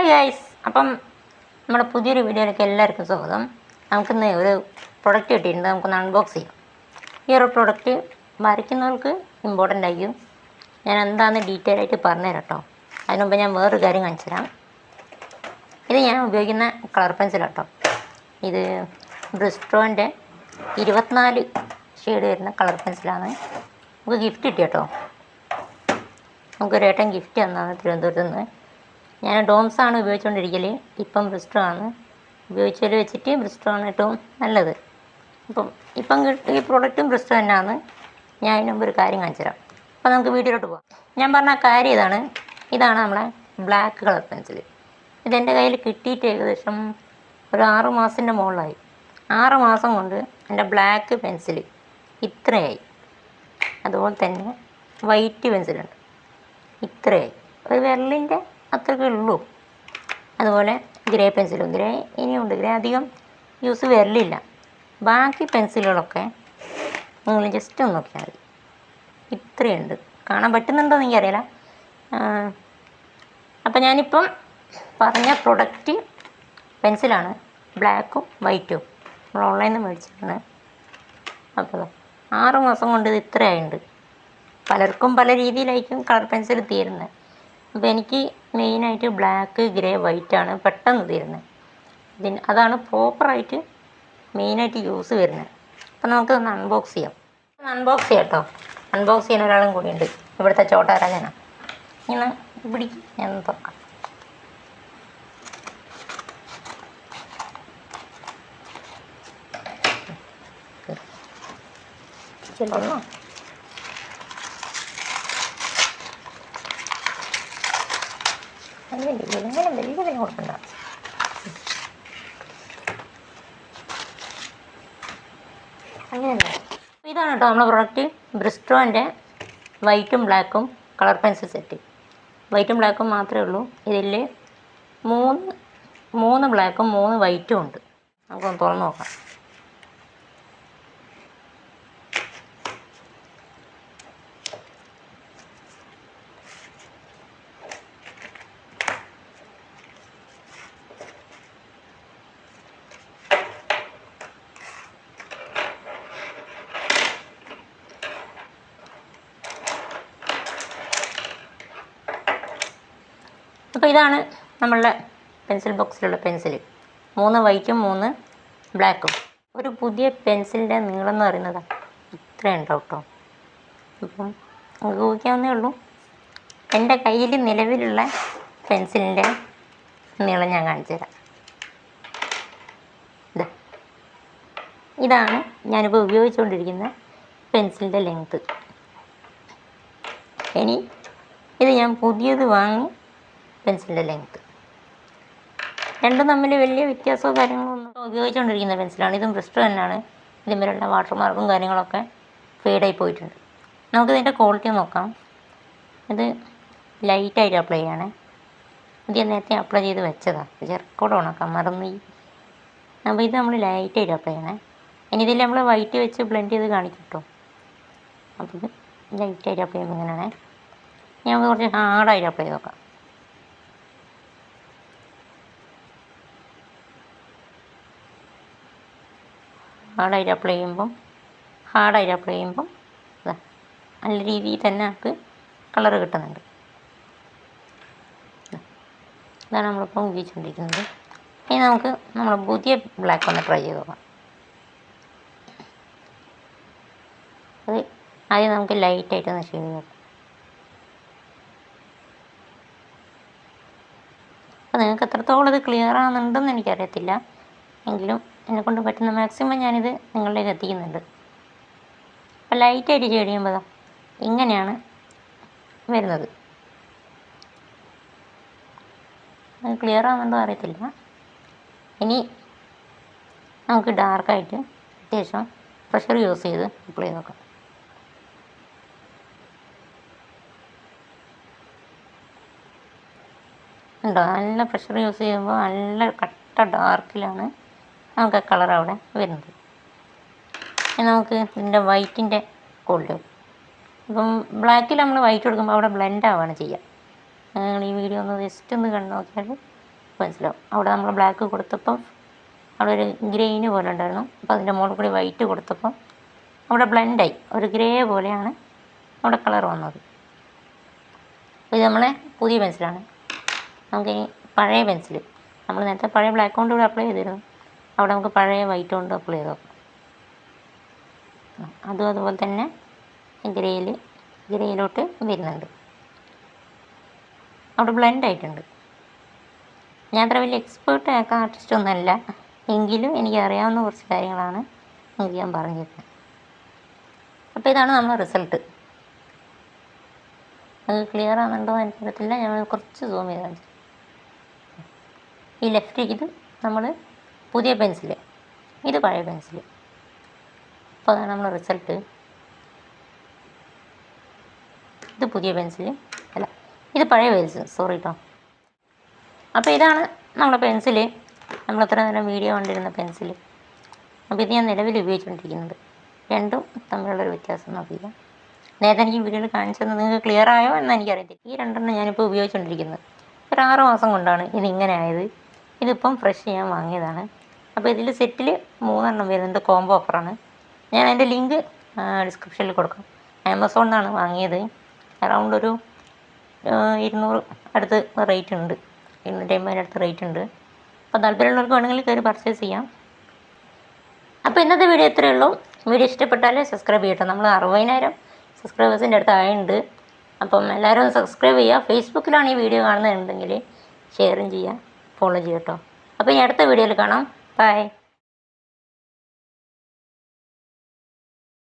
Hi guys അപ്പം നമ്മുടെ പുതിയൊരു വീഡിയോയിലേക്ക് എല്ലാവർക്കും സ്വാഗതം. നമുക്കിന്ന് ഒരു പ്രൊഡക്റ്റ് കിട്ടിയിട്ടുണ്ട്. നമുക്കൊന്ന് അൺബോക്സ് ചെയ്യാം. ഈ ഒരു പ്രൊഡക്റ്റ് വരയ്ക്കുന്നവർക്ക് ഇമ്പോർട്ടന്റ് ആയിരിക്കും. ഞാൻ എന്താണെന്ന് ഡീറ്റെയിൽ ആയിട്ട് പറഞ്ഞുതരാം കേട്ടോ അതിന് മുമ്പ് ഞാൻ വേറൊരു കാര്യം കാണിച്ചു തരാം ഇത് ഞാൻ ഉപയോഗിക്കുന്ന കളർ പെൻസിൽ കേട്ടോ ഇത് ബ്രിസ്ട്രോന്റെ ഇരുപത്തിനാല് ഷെയ്ഡ് വരുന്ന കളർ പെൻസിലാണ് നമുക്ക് ഗിഫ്റ്റ് കിട്ടി കേട്ടോ നമുക്കൊരു ഏട്ടൻ ഗിഫ്റ്റ് തന്നാണ് തിരുവനന്തപുരത്ത് നിന്ന് ഞാൻ ഡോംസ് ആണ് ഉപയോഗിച്ചുകൊണ്ടിരിക്കൽ ഇപ്പം ബ്രിസ്റ്റോ ആണ്. ഉപയോഗിച്ചതിൽ വെച്ചിട്ട് ബ്രിസ്റ്റോ ആണ് ഏറ്റവും നല്ലത്. അപ്പം ഇപ്പം ഈ പ്രോഡക്റ്റും ബ്രിസ്റ്റോ തന്നെയാണ് ഞാൻ അതിന് മുമ്പ് ഒരു കാര്യം കാണിച്ചു തരാം അപ്പം നമുക്ക് വീട്ടിലോട്ട് പോകാം ഞാൻ പറഞ്ഞ കാര്യം ഇതാണ്. ഇതാണ് നമ്മളെ ബ്ലാക്ക് കളർ പെൻസിൽ ഇതെന്റെ കയ്യിൽ കിട്ടിയിട്ട് ഏകദേശം ഒരു ആറ് മാസത്തിന്റെ മുകളിലായി. ആറ് മാസം കൊണ്ട് എന്റെ ബ്ലാക്ക് പെൻസിൽ ഇത്രയായി. അതുപോലെ തന്നെ വൈറ്റ് പെൻസിലുണ്ട് ഇത്രയായി. ഒരു വിരലിന്റെ അത്രയൊക്കെ ഉള്ളൂ. അതുപോലെ ഗ്രേ പെൻസിലും ഗ്രേ ഇനിയുണ്ട്. ഗ്രേ അധികം യൂസ് വരലില്ല. ബാക്കി പെൻസിലുകളൊക്കെ നിങ്ങൾ ജസ്റ്റ് ഒന്ന് നോക്കിയാൽ മതി. ഇത്രയുണ്ട്. കാണാൻ പറ്റുന്നുണ്ടോ എന്ന് എനിക്കറിയില്ല. അപ്പം ഞാനിപ്പം പറഞ്ഞ പ്രൊഡക്റ്റ് പെൻസിലാണ് ബ്ലാക്കും വൈറ്റും. നമ്മൾ ഓൺലൈനിൽ നിന്ന് മേടിച്ചിട്ടാണ്. അപ്പോൾ ആറ് മാസം കൊണ്ട് ഇത് ഇത്രയായിട്ടുണ്ട് പലർക്കും പല രീതിയിലായിരിക്കും കളർ പെൻസിൽ തീരുന്നത്. അപ്പോൾ എനിക്ക് മെയിനായിട്ട് ബ്ലാക്ക് ഗ്രേ വൈറ്റ് ആണ് പെട്ടെന്ന് തീരുന്നത് ഇതിന് അതാണ് പ്രോപ്പറായിട്ട് മെയിനായിട്ട് യൂസ് വരുന്നത്. അപ്പം നമുക്ക് ഒന്ന് അൺബോക്സ് ചെയ്യാം. അൺബോക്സ് ചെയ്യാം കേട്ടോ. അൺബോക്സ് ചെയ്യുന്ന ഒരാളും കൂടിയുണ്ട് ഇവിടുത്തെ ചോട്ടാരാജനാണ് ഇങ്ങനെ പിടിക്കും. ഞാൻ തുറക്കാം. ചെല്ലണോ അങ്ങനെ വലിയ വില കൊടുക്കണ്ട അങ്ങനെ ഇതാണ് കേട്ടോ നമ്മുടെ പ്രൊഡക്റ്റ് ബ്രിസ്റ്റോന്റെ വൈറ്റും ബ്ലാക്കും കളർ പെൻസിൽ സെറ്റ്. വൈറ്റും ബ്ലാക്കും മാത്രമേ ഉള്ളൂ. ഇതിൽ മൂന്ന് മൂന്ന് ബ്ലാക്കും മൂന്ന് വൈറ്റും ഉണ്ട്. നമുക്കൊന്ന് തുറന്ന് നോക്കാം. ഇതാണ് നമ്മളുടെ പെൻസിൽ ബോക്സിലുള്ള പെൻസിൽ മൂന്ന് വൈറ്റും മൂന്ന് ബ്ലാക്കും. ഒരു പുതിയ പെൻസിലിന്റെ നീളം എന്ന് പറയുന്നത്. ഇത്രയുണ്ടാവും കേട്ടോ ഇപ്പം നമുക്ക് ഊഹിക്കാവുന്നേ ഉള്ളൂ. എന്റെ കയ്യിൽ നിലവിലുള്ള പെൻസിലിന്റെ നീളം ഞാൻ കാണിച്ചു തരാം. ഇതാ ഇതാണ് ഞാനിപ്പോൾ ഉപയോഗിച്ചുകൊണ്ടിരിക്കുന്ന പെൻസിലിന്റെ ലെങ്ത്ത്. ഇനി ഇത് ഞാൻ പുതിയത് വാങ്ങി പെൻസിലിന്റെ ലെങ്ത്ത് രണ്ടും തമ്മിൽ വലിയ വ്യത്യാസമോ കാര്യങ്ങളൊന്നും ഉപയോഗിച്ചുകൊണ്ടിരിക്കുന്ന പെൻസിലാണ്. ഇതും ബ്രിസ്റ്റോ തന്നെയാണ്. ഇതിന്മേലുള്ള വാട്ടർ മാർക്കും കാര്യങ്ങളൊക്കെ ഫെയ്ഡായി പോയിട്ടുണ്ട്. നമുക്ക് ഇതിന്റെ ക്വാളിറ്റി നോക്കാം. ഇത് ലൈറ്റായിട്ട് അപ്ലൈ ചെയ്യാണ് ഇത് നേരത്തെ അപ്ലൈ ചെയ്ത് വെച്ചതാണ് ചെറുക്കോട് ഉണക്കാം. മറന്നു അപ്പോൾ ഇത് നമ്മൾ ലൈറ്റായിട്ട് അപ്ലൈ ചെയ്യണേ. ഇനി ഇതിൽ നമ്മൾ വൈറ്റ് വെച്ച് ബ്ലെൻഡ് ചെയ്ത് കാണിക്കും അപ്പോൾ ഇത് ലൈറ്റായിട്ട് അപ്ലൈ ചെയ്യുമ്പോൾ ഇങ്ങനെയാണേ. ഞാൻ കുറച്ച് ഹാർഡായിട്ട് അപ്ലൈ ചെയ്ത് നോക്കാം. ഹാർഡായിട്ട് അപ്ലൈ ചെയ്യുമ്പം ഹാർഡായിട്ട് അപ്ലൈ ചെയ്യുമ്പം നല്ല രീതിയിൽ തന്നെ നമുക്ക് കളർ കിട്ടുന്നുണ്ട്. ഇതാ. ഇതാണ് നമ്മളിപ്പോൾ ഉപയോഗിച്ചുകൊണ്ടിരിക്കുന്നത്. ഇനി നമുക്ക് നമ്മൾ പുതിയ ബ്ലാക്ക് ഒന്ന് ട്രൈ ചെയ്ത് നോക്കാം. അത് ആദ്യം നമുക്ക് ലൈറ്റായിട്ട് ഒന്ന് ഷെയ്ഡ് നോക്കാം. അപ്പോൾ നിങ്ങൾക്ക് എത്രത്തോളം ഇത് ക്ലിയർ ആകുന്നുണ്ടെന്ന് എനിക്കറിയത്തില്ല. എങ്കിലും എന്നെക്കൊണ്ട് പറ്റുന്ന മാക്സിമം ഞാനിത് നിങ്ങളിലേക്ക് എത്തിക്കുന്നുണ്ട്. അപ്പോൾ ലൈറ്റായിട്ട് ഷെയ്ഡ് ചെയ്യുമ്പോൾ ഇങ്ങനെയാണ് വരുന്നത്. ക്ലിയർ ആകുന്നുണ്ടോ അറിയത്തില്ല. ഇനി നമുക്ക് ഡാർക്കായിട്ട് അത്യാവശ്യം പ്രഷർ യൂസ് ചെയ്ത് അപ്ലൈ ചെയ്ത് നോക്കാം. ഉണ്ടോ? നല്ല പ്രഷർ യൂസ് ചെയ്യുമ്പോൾ നല്ല കട്ട ഡാർക്കിലാണ് നമുക്ക് കളർ അവിടെ വരുന്നത്. നമുക്ക് ഇതിന്റെ വൈറ്റിന്റെ കൊള്ളു ഇപ്പം ബ്ലാക്കിൽ നമ്മൾ വൈറ്റ് കൊടുക്കുമ്പോൾ അവിടെ ബ്ലെൻഡ് ആവുകയാണ് ചെയ്യുക. നിങ്ങൾ ഈ വീഡിയോ ഒന്ന് ജസ്റ്റ് ഒന്ന് കണ്ടു നോക്കിയാൽ മനസ്സിലാവും. അവിടെ നമ്മൾ ബ്ലാക്ക് കൊടുത്തപ്പം അവിടെ ഒരു ഗ്രെയിന് പോലെ ഉണ്ടായിരുന്നു. അപ്പോൾ അതിന്റെ മുകളിൽ കൂടി വൈറ്റ് കൊടുത്തപ്പം അവിടെ ബ്ലെൻഡായി ഒരു ഗ്രേ പോലെയാണ് അവിടെ കളർ വന്നത്. ഇത് നമ്മളെ പുതിയ പെൻസിലാണ് നമുക്കിനി പഴയ പെൻസിൽ നമ്മൾ നേരത്തെ പഴയ ബ്ലാക്ക് കൊണ്ട് കൂടെ അപ്ലൈ ചെയ്തിരുന്നു. അവിടെ നമുക്ക് പഴയ വൈറ്റ് കൊണ്ട് അപ്ലൈ ചെയ്തോ? അതും അതുപോലെ തന്നെ ഗ്രേയിൽ ഗ്രേയിലോട്ട് വരുന്നുണ്ട്. അവിടെ ബ്ലെൻഡ് ആയിട്ടുണ്ട്. ഞാൻ അത്ര വലിയ എക്സ്പേർട്ട് ആക്കാൻ ആർട്ടിസ്റ്റ് ഒന്നുമല്ല. എങ്കിലും എനിക്ക് അറിയാവുന്ന കുറച്ച് കാര്യങ്ങളാണ് എനിക്ക് ഞാൻ പറഞ്ഞു തരുന്നത്. അപ്പോൾ ഇതാണ് നമ്മുടെ റിസൾട്ട് അത് ക്ലിയർ ആണെന്നുണ്ടോ എന്ന് എനിക്കറിയത്തില്ല. ഞാൻ കുറച്ച് സൂം ചെയ്ത് കാണിച്ചു ഈ ലെഫ്റ്റ് ഇത് നമ്മൾ പുതിയ പെൻസിൽ ഇത് പഴയ പെൻസിൽ. അപ്പോൾ അതാണ് നമ്മുടെ റിസൾട്ട്. ഇത് പുതിയ പെൻസിൽ അല്ല ഇത് പഴയ പെൻസിൽ സോറി കേട്ടോ അപ്പോൾ ഇതാണ് നമ്മുടെ പെൻസിൽ നമ്മൾ എത്ര നേരം വീഡിയോ കണ്ടിരുന്ന പെൻസിൽ. അപ്പോൾ ഇത് ഞാൻ നിലവിൽ ഉപയോഗിച്ചുകൊണ്ടിരിക്കുന്നത് രണ്ടും തമ്മിലുള്ളൊരു വ്യത്യാസം നോക്കില്ല നേരത്തെ എനിക്ക് വീഡിയോയിൽ കാണിച്ചത് നിങ്ങൾക്ക് ക്ലിയർ ആയോ എന്ന് എനിക്കറിയത്തില്ല. ഈ രണ്ടെണ്ണം ഞാനിപ്പോൾ ഉപയോഗിച്ചുകൊണ്ടിരിക്കുന്നത് ഒരു ആറ് മാസം കൊണ്ടാണ് ഇതിങ്ങനെ ആയത്. ഇതിപ്പം ഫ്രഷ് ഞാൻ വാങ്ങിയതാണ്. അപ്പോൾ ഇതിൽ സെറ്റിൽ മൂന്നെണ്ണം വരുന്നത് കോംബോ ഓഫറാണ് ഞാൻ അതിന്റെ ലിങ്ക് ഡിസ്ക്രിപ്ഷനിൽ കൊടുക്കാം. ആമസോണിൽ നിന്നാണ് വാങ്ങിയത്. അറൗണ്ട് ഒരു ഇരുന്നൂറ് അടുത്ത് റേറ്റ് ഉണ്ട്. ഇരുന്നൂറ്റി അമ്പതിന്റെ അടുത്ത് റേറ്റ് ഉണ്ട്. അപ്പോൾ താല്പര്യമുള്ളവർക്ക് വേണമെങ്കിൽ കയറി പർച്ചേസ് ചെയ്യാം. അപ്പോൾ ഇന്നത്തെ വീഡിയോ ഇത്രയേ ഉള്ളൂ. വീഡിയോ ഇഷ്ടപ്പെട്ടാൽ സബ്സ്ക്രൈബ് ചെയ്യട്ടെ. നമ്മൾ അറുപതിനായിരം സബ്സ്ക്രൈബേഴ്സിന്റെ അടുത്ത് ആയുണ്ട് അപ്പം എല്ലാവരും സബ്സ്ക്രൈബ് ചെയ്യുക. ഫേസ്ബുക്കിലാണ് ഈ വീഡിയോ കാണുന്നതെന്നുണ്ടെങ്കിൽ ഷെയറും ചെയ്യുക. ഫോളോ ചെയ്യട്ടോ. അപ്പോൾ ഇനി അടുത്ത വീഡിയോയിൽ കാണാം. Bye.